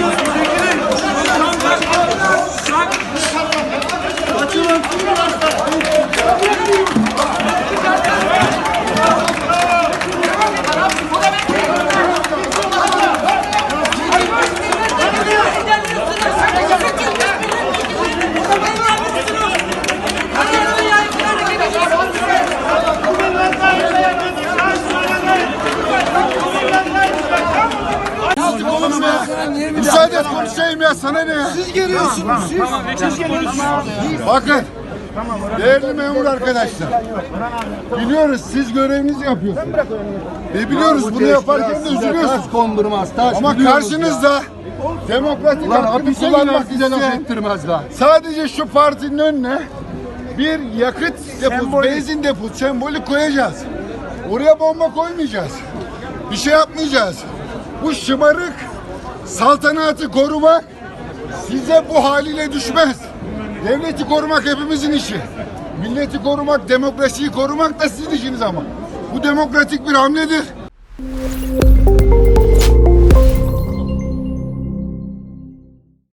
Açılın. Açılın. Bir Müsaade daha. et konuşayım ya sana ne ya? Siz geliyorsunuz siz. Siz geliyorsunuz. Bakın. Değerli memur arkadaşlar. Biliyoruz siz görevinizi yapıyorsunuz. Ve biliyoruz bunu yaparken de üzülüyorsunuz. kondurmaz. Taş Ama karşınızda demokratik Lan hakkını kullanmak isteyen sadece şu partinin önüne bir yakıt deposu, benzin deposu sembolü koyacağız. Oraya bomba koymayacağız. Bir şey yapmayacağız. Bu şımarık saltanatı korumak size bu haliyle düşmez. Devleti korumak hepimizin işi. Milleti korumak, demokrasiyi korumak da sizin işiniz ama. Bu demokratik bir hamledir.